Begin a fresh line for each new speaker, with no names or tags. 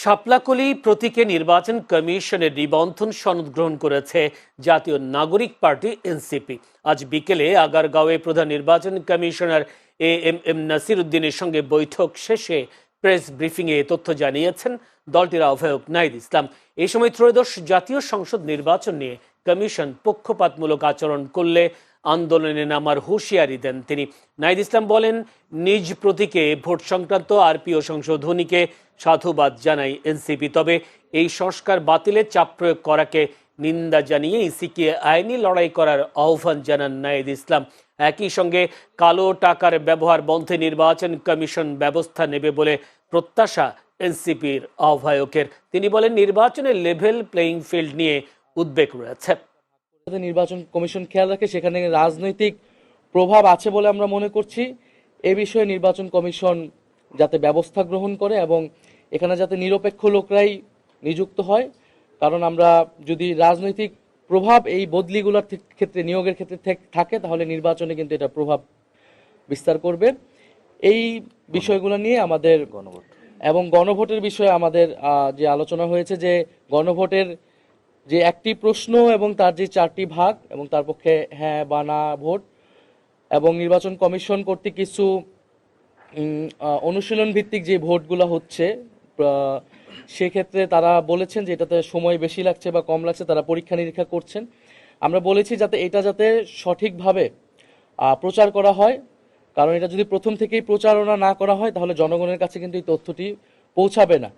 শাপলাকলি প্রতীকে নির্বাচন কমিশনের নিবন্ধন সনদ গ্রহণ করেছে জাতীয় নাগরিক পার্টি এনসিপি। আজ বিকেলে আগারগাঁওয়ে প্রধান নির্বাচন commissioner A M M Nasir উদ্দিনের সঙ্গে বৈঠক শেষে প্রেস ব্রিফিংয়ে তথ্য জানিয়েছেন দলটির আহ্বায়ক নাইদ ইসলাম। এই সময় ত্রয়োদশ জাতীয় সংসদ নির্বাচন নিয়ে কমিশন পক্ষপাতমূলক আচরণ করলে আন্দোলনে নামার হুঁশিয়ারি দেন তিনি। নাইদ ইসলাম বলেন, নিজ প্রতীকে ভোট সংক্রান্ত আরপিও সংশোধনীকে সাধুবাদ জানাই এনসিপি, তবে এই সংস্কার বাতিলের চাপ প্রয়োগ করাকে নিন্দা জানিয়ে ইসিকে আইনি লড়াই করার আহ্বান জানান নাইদ ইসলাম। একই সঙ্গে কালো টাকার ব্যবহার বন্ধে নির্বাচন কমিশন ব্যবস্থা নেবে বলে প্রত্যাশা এনসিপির আহ্বায়কের। তিনি বলেন নির্বাচনের লেভেল প্লেয়িং ফিল্ড নিয়ে উদ্বেগ রয়েছে।
নির্বাচন কমিশন খেয়াল রাখে সেখানে রাজনৈতিক প্রভাব আছে বলে আমরা মনে করছি। এ বিষয়ে নির্বাচন কমিশন যাতে ব্যবস্থা গ্রহণ করে এবং এখানে যাতে নিরপেক্ষ লোকরাই নিযুক্ত হয় কারণ আমরা যদি রাজনৈতিক প্রভাব এই বদলিগুলোর ক্ষেত্রে নিয়োগের ক্ষেত্রে থাকে তাহলে নির্বাচনে কিন্তু এটা প্রভাব বিস্তার করবে। এই বিষয়গুলো নিয়ে আমাদের গণভোট। এবং গণভোটের বিষয়ে আমাদের যে আলোচনা হয়েছে যে গণভোটের যে একটি প্রশ্ন এবং তার যে চারটি ভাগ এবং তার পক্ষে হ্যাঁ বা না ভোট এবং নির্বাচন কমিশন কর্তৃক কিছু অনুশীলন ভিত্তিক যে ভোটগুলো হচ্ছে সেক্ষেত্রে তারা বলেছেন যে এটাতে সময় বেশি লাগছে বা কম লাগছে, তারা পরীক্ষা নিরীক্ষা করছেন। আমরা বলেছি যাতে এটা যাতে সঠিকভাবে প্রচার করা হয়। কারণ এটা যদি প্রথম থেকেই প্রচারণা না করা হয়, তাহলে জনগণের কাছে কিন্তু এই তথ্যটি পৌঁছাবে না।